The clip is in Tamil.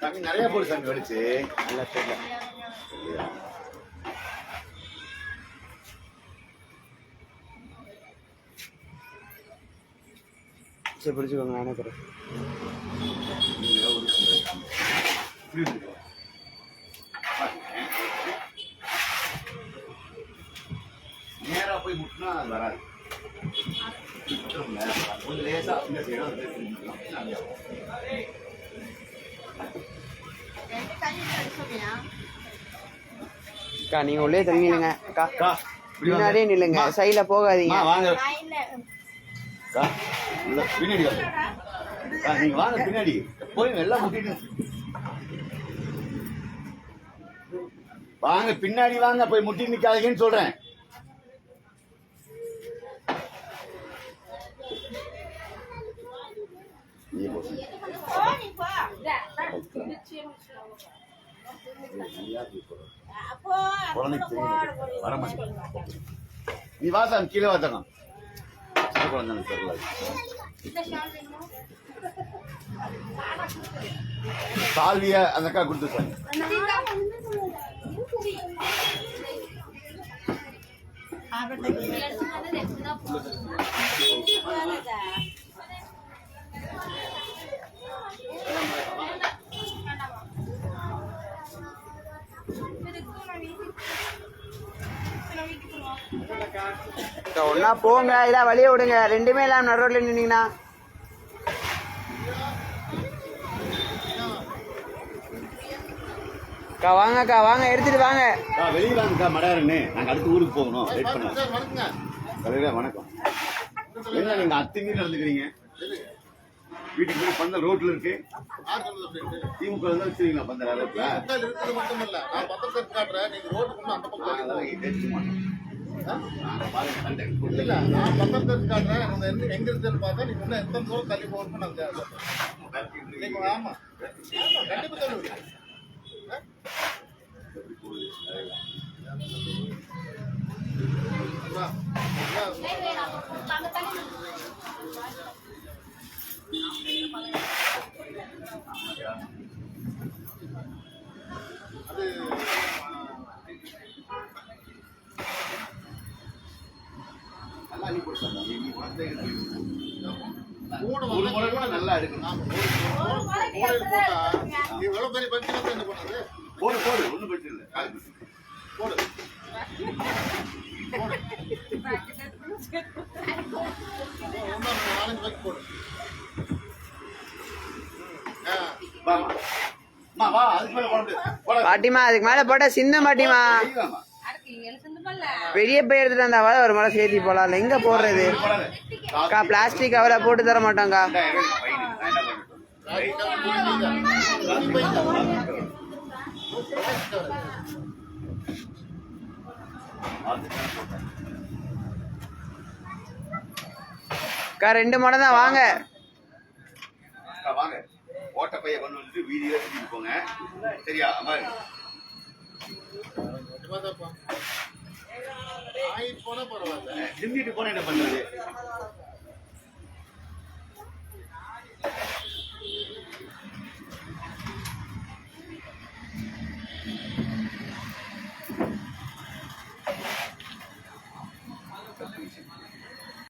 தண்ணி நிறைய போடு சாமி வடிச்சு நல்லா தெரியல. சரி பிடிச்சிக்கோங்க நானே தரேன். அது வராது. கொஞ்சம் லேசா இந்த சைடும் அந்த side உம் முட்டலாம். அப்படியே ஆகும். அக்கா நீங்க உள்ளே தண்ணி நில்லுங்க. அக்கா. பின்னாடியே நில்லுங்க சைடுல போகாதீங்க. வாங்க. அக்கா, பின்னாடி வாங்க. நீங்க வாங்க பின்னாடி. போய் எல்லாம் முட்டிட்டு. வாங்க பின்னாடி வாங்க போய் முட்டி நிக்காதீங்கன்னு சொல்றேன். நீ வாசம் கீழே வாசகம் சின்ன குழந்தை தெரியல சால்விய அந்த அக்கா கொடுத்து சார் அக்கா, ஒண்ணா போங்க இல்ல வழிய விடுங்க. ரெண்டுமே இல்லாம நடுரோட்ல நின்னீங்கன்னா. அக்கா வாங்க அக்கா வாங்க எடுத்துட்டு வாங்க. அக்கா வெளியே வாங்கக்கா மடையாருன்னு நாங்க அடுத்த ஊருக்கு போகணும். வெயிட் தலைவரே வணக்கம். என்ன நீங்க அத்திங்க நடந்துக்கிறீங்க? வீட்டுக்கு பந்தல் ரோட்ல இருக்கு. திமுக தான் வச்சிருக்கீங்களா பந்தல் அளவுக்கு மக்கள் இருக்கிறது மட்டுமல்ல. நான் பத்திரத்தை காட்டுறேன். நீங்க ரோட்டுக்குள்ள அந்த பக்கம் அதெல்லாம் இங்க பேசிக்க மாட்டோம். நான் பத்திரத்தை காட்டுறேன் உங்க எந்த எங்க இருக்குன்னு பார்த்தா நீங்க இன்னும் எந்த தூரம் தள்ளி போகணும்னு நான் சொல்றேன். நீங்க ஆமா ஆமா கண்டிப்பா தள்ளி விடுங்க. போட்டு. மூணு ஒரு முறை கூட நல்லா எடுக்கணும் ஆமா, ஒரு- மூளையில் போட்டா நீ எவ்வளவு பெரிய பஞ்சு என்ன பண்ணுறது போடு போடு ஒண்ணும் பிரச்சனை இல்லை கால் பிடி. போடு போடு ஒன்றும் நாலஞ்சு பைக் போடு ஆ வாம்மா. அம்மா, வா அதுக்கு மேல போட முடியாது. போட. பாட்டிமா அதுக்கு மேல போட்டா சின்ன பாட்டிமா. பெரிய பை எடுத்துட்டு வந்தாவா ஒரு மலை சேர்த்தி போலாம் எங்க போடுறது. அக்கா பிளாஸ்டிக் கவரை போட்டு தர தான். அக்கா ரெண்டு மடம் தான் வாங்க. அக்கா, வாங்க. ஓட்ட பைய கொண்டு வந்துட்டு வீதியில போங்க. சரியா? ஆயிட்டு போனா பரவாயில்ல. சிந்திட்டு போனா என்ன பண்றது?